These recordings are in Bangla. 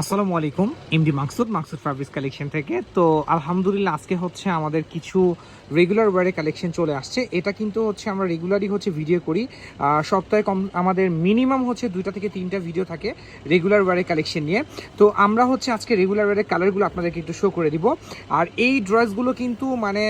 আসসালামু আলাইকুম MD Maksud Maksud fabrics collection থেকে। তো আলহামদুলিল্লাহ, আজকে হচ্ছে আমাদের কিছু রেগুলার ওয়ারে কালেকশন চলে আসছে। এটা কিন্তু হচ্ছে আমরা রেগুলারই হচ্ছে ভিডিও করি। সপ্তাহে কম, আমাদের মিনিমাম হচ্ছে দুইটা থেকে তিনটা ভিডিও থাকে রেগুলার ওয়ারে কালেকশন নিয়ে। তো আমরা হচ্ছে আজকে রেগুলার ওয়ারের কালারগুলো আপনাদেরকে একটু শো করে দিব। আর এই ড্রেসগুলো কিন্তু মানে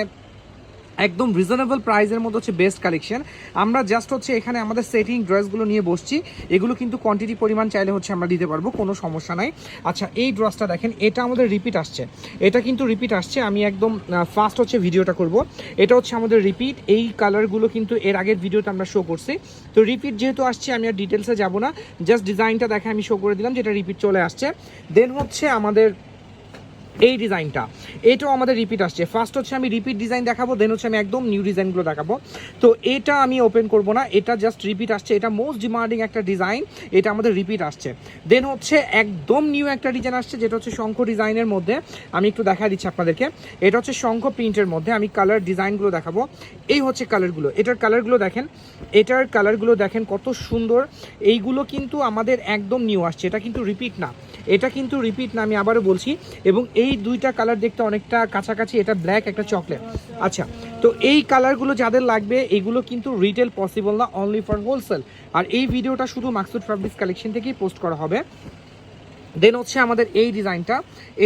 একদম রিজনেবল প্রাইসের মধ্যে হচ্ছে বেস্ট কালেকশন আমরা জাস্ট হচ্ছে এখানে আমাদের সেটিং ড্রেসগুলো নিয়ে বসছি। এগুলো কিন্তু কোয়ান্টিটি পরিমাণ চাইলে হচ্ছে আমরা দিতে পারব, কোনো সমস্যা নাই। আচ্ছা এই ড্রেসটা দেখেন, এটা আমাদের রিপিট আসছে। এটা কিন্তু রিপিট আসছে, আমি একদম ফার্স্ট হচ্ছে ভিডিওটা করব। এটা হচ্ছে আমাদের রিপিট এই কালারগুলো কিন্তু এর আগের ভিডিওতে আমরা শো করছি। তো রিপিট যেহেতু আসছে, আমি আর ডিটেলসে যাব না। জাস্ট ডিজাইনটা দেখে আমি শো করে দিলাম যেটা রিপিট চলে আসছে। দেন হচ্ছে আমাদের এই ডিজাইনটা। এটাও আমাদের রিপিট আসছে। ফার্স্ট হচ্ছে আমি রিপিট ডিজাইন দেখাবো দেন হচ্ছে আমি একদম নিউ ডিজাইনগুলো দেখাবো। তো এটা আমি ওপেন করব না, এটা জাস্ট রিপিট আসছে। এটা মোস্ট ডিমান্ডিং একটা ডিজাইন এটা আমাদের রিপিট আসছে। দেন হচ্ছে একদম নিউ একটা ডিজাইন আসছে, যেটা হচ্ছে শঙ্খ ডিজাইনের মধ্যে। আমি একটু দেখা দিচ্ছি আপনাদেরকে। এটা হচ্ছে শঙ্খ প্রিন্টের মধ্যে আমি কালার ডিজাইনগুলো দেখাবো। এই হচ্ছে কালারগুলো এটার কালারগুলো দেখেন। এটার কালারগুলো দেখেন কত সুন্দর। এইগুলো কিন্তু আমাদের একদম নিউ আসছে। এটা কিন্তু রিপিট না। এটা কিন্তু রিপিট না, আমি আবারও বলছি। এবং এই দুইটা কালার দেখতে অনেকটা কাছাকাছি, এটা ব্ল্যাক একটা চকলেট আচ্ছা তো এই কালারগুলো যাদের লাগবে, এগুলো কিন্তু রিটেল পসিবল না অনলি ফর হোলসেল আর এই ভিডিওটা শুধু মাকসুদ ফ্যাব্রিক্স কালেকশন থেকেই পোস্ট করা হবে। দেন হচ্ছে আমাদের এই ডিজাইনটা,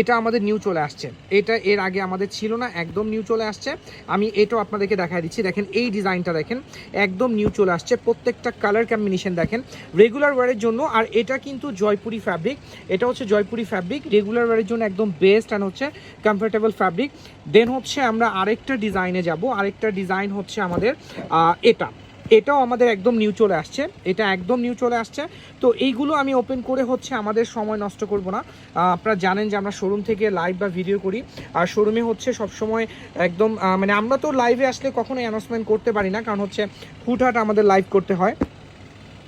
এটা আমাদের নিউ চলে আসছে। এটা এর আগে আমাদের ছিল না, একদম নিউ চলে আসছে। আমি এটাও আপনাদেরকে দেখাই দিচ্ছি। দেখেন, এই ডিজাইনটা দেখেন, একদম নিউ চলে আসছে। প্রত্যেকটা কালার কম্বিনেশন দেখেন রেগুলার ওয়ারের জন্য। আর এটা কিন্তু জয়পুরি ফ্যাব্রিক এটা হচ্ছে জয়পুরি ফ্যাব্রিক রেগুলার ওয়ারের জন্য একদম বেস্ট অ্যান্ড হচ্ছে কমফোর্টেবল ফ্যাব্রিক দেন হচ্ছে আমরা আরেকটা ডিজাইনে যাব। আরেকটা ডিজাইন হচ্ছে আমাদের এটা। এটাও আমাদের একদম নিউ চলে আসছে। এটা একদম নিউ চলে আসছে। তো এইগুলো আমি ওপেন করে হচ্ছে আমাদের সময় নষ্ট করব না। আপনারা জানেন যে আমরা শোরুম থেকে লাইভ বা ভিডিও করি। আর শোরুমে হচ্ছে সব সময় একদম মানে আমরা তো লাইভে আসলে কখনোই অ্যানাউন্সমেন্ট করতে পারি না। কারণ হচ্ছে হুটহাট আমাদের লাইভ করতে হয়।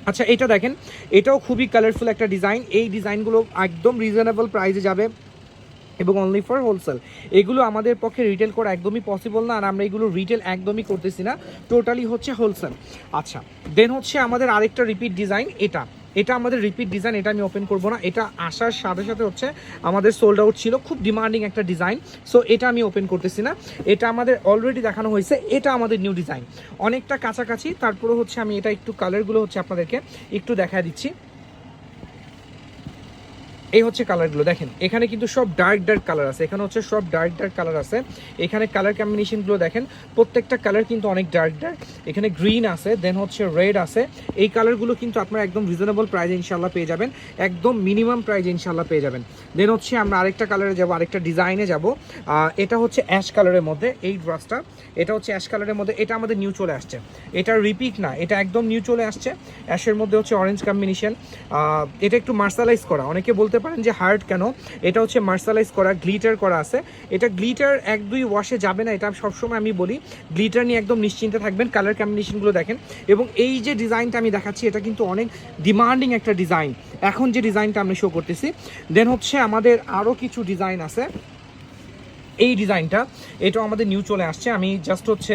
আচ্ছা এটা দেখেন। এটাও খুবই কালারফুল একটা ডিজাইন এই ডিজাইনগুলো একদম রিজনেবল প্রাইসে যাবে। এবং অনলি ফর হোলসেল এগুলো আমাদের পক্ষে রিটেল করা একদমই পসিবল না, আর আমরা এগুলো রিটেল একদমই করতেছি না টোটালি হচ্ছে হোলসেল আচ্ছা দেন হচ্ছে আমাদের আরেকটা রিপিট ডিজাইন এটা। এটা আমাদের রিপিট ডিজাইন এটা আমি ওপেন করব না। এটা আসার সাথে সাথে হচ্ছে আমাদের সোল্ড আউট ছিল, খুব ডিমান্ডিং একটা ডিজাইন সো এটা আমি ওপেন করতেছি না। এটা আমাদের অলরেডি দেখানো হয়েছে, এটা আমাদের নিউ ডিজাইন অনেকটা কাছাকাছি তারপরে হচ্ছে আমি এটা একটু কালারগুলো হচ্ছে আপনাদেরকে একটু দেখা দিচ্ছি। এই হচ্ছে কালারগুলো দেখেন, এখানে কিন্তু সব ডার্ক ডার্ক কালার আছে। এখানে হচ্ছে সব ডার্ক ডার্ক কালার আছে। এখানে কালার কম্বিনেশনগুলো দেখেন, প্রত্যেকটা কালার কিন্তু অনেক ডার্ক ডার্ক এখানে গ্রিন আছে দেন হচ্ছে রেড আছে। এই কালারগুলো কিন্তু আপনারা একদম রিজনেবল প্রাইজে ইনশাল্লাহ পেয়ে যাবেন। একদম মিনিমাম প্রাইজে ইনশাল্লাহ পেয়ে যাবেন। দেন হচ্ছে আমরা আরেকটা কালারে যাব, আরেকটা ডিজাইনে যাব। এটা হচ্ছে অ্যাশ কালারের মধ্যে, এই ড্রেসটা এটা হচ্ছে অ্যাশ কালারের মধ্যে, এটা আমাদের নিউ চলে আসছে। এটা রিপিট না, এটা একদম নিউ চলে আসছে। অ্যাশের মধ্যে হচ্ছে অরেঞ্জ কম্বিনেশন এটা একটু মার্শালাইজ করা। অনেকে বলতে পারেন যে হার্ড কেন? এটা হচ্ছে মার্শালাইজ করা, গ্লিটার করা আছে। এটা গ্লিটার এক দুই ওয়াশে যাবে না, এটা সবসময় আমি বলি। গ্লিটার নিয়ে একদম নিশ্চিন্তে থাকবেন, কালার কম্বিনেশনগুলো দেখেন। এবং এই যে ডিজাইনটা আমি দেখাচ্ছি, এটা কিন্তু অনেক ডিমান্ডিং একটা ডিজাইন। এখন যে ডিজাইনটা আমি শো করতেছি, দেন হচ্ছে আমাদের আরও কিছু ডিজাইন আছে। এই ডিজাইনটা, এটাও আমাদের নিউ চলে আসছে। আমি জাস্ট হচ্ছে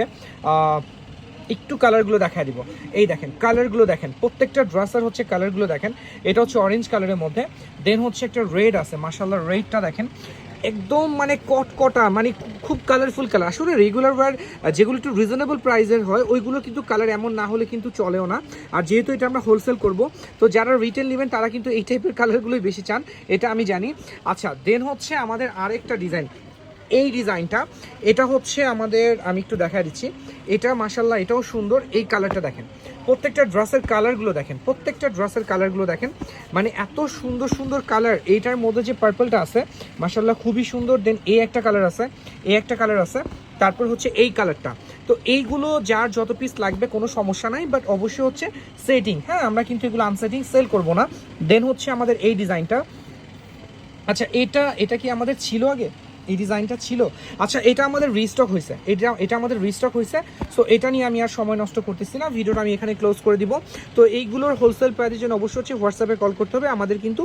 একটু কালারগুলো দেখা দিব। এই দেখেন, কালারগুলো দেখেন, প্রত্যেকটা ড্রেসের হচ্ছে কালারগুলো দেখেন। এটা হচ্ছে অরেঞ্জ কালারের মধ্যে। দেন হচ্ছে একটা রেড আছে মাসাল্লাহ রেডটা দেখেন। একদম মানে কটকটা মানে খুব কালারফুল কালার আসলে রেগুলার ওয়ার যেগুলো একটু রিজনেবল প্রাইসের হয়, ওইগুলো কিন্তু কালার এমন না হলে কিন্তু চলেও না। আর যেহেতু এটা আমরা হোলসেল করব, তো যারা রিটেল নেবেন, তারা কিন্তু এই টাইপের কালারগুলোই বেশি চান, এটা আমি জানি। আচ্ছা দেন হচ্ছে আমাদের আরেকটা ডিজাইন এই ডিজাইনটা, এটা হচ্ছে আমাদের, আমি একটু দেখা দিচ্ছি। এটা মাসাল্লাহ এটাও সুন্দর, এই কালারটা দেখেন। প্রত্যেকটা ড্রেসের কালারগুলো দেখেন, প্রত্যেকটা ড্রেসের কালারগুলো দেখেন। মানে এত সুন্দর সুন্দর কালার, এইটার মধ্যে যে পার্পলটা আছে মাসাল্লাহ খুবই সুন্দর, দেন এই একটা কালার আছে, এই একটা কালার আছে, তারপর হচ্ছে এই কালারটা। তো এইগুলো যার যত পিস লাগবে, কোনো সমস্যা নাই বাট অবশ্যই হচ্ছে সেটিং হ্যাঁ আমরা কিন্তু এগুলো আনসেটিং সেল করব না। দেন হচ্ছে আমাদের এই ডিজাইনটা। আচ্ছা এটা এটা কি আমাদের ছিল আগে? এই ডিজাইনটা ছিল। আচ্ছা এটা আমাদের রিস্টক হয়েছে। এটা এটা আমাদের রিস্টক হয়েছে। সো এটা নিয়ে আমি আর সময় নষ্ট করতেছি না। ভিডিওটা আমি এখানে ক্লোজ করে দিব। তো এইগুলোর হোলসেল প্রাইসের জন্য অবশ্যই হচ্ছে হোয়াটসঅ্যাপে কল করতে হবে। আমাদের কিন্তু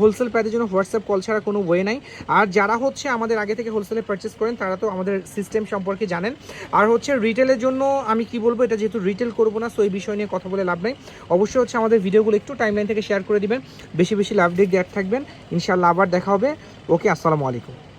হোলসেল প্রাইসের জন্য হোয়াটসঅ্যাপ কল ছাড়া কোনো ওয়ে নাই। আর যারা হচ্ছে আমাদের আগে থেকে হোলসেলে পারচেস করেন, তারা তো আমাদের সিস্টেম সম্পর্কে জানেন। আর হচ্ছে রিটেলের জন্য আমি কি বলব, এটা যেহেতু রিটেল করব না সো এই বিষয় নিয়ে কথা বলে লাভ নাই। অবশ্যই হচ্ছে আমাদের ভিডিওগুলো একটু টাইমলাইন থেকে শেয়ার করে দিবেন। বেশি বেশি লাভ দেওয়ার থাকবেন। ইনশাআল্লাহ আবার দেখা হবে। ওকে আসসালামু আলাইকুম।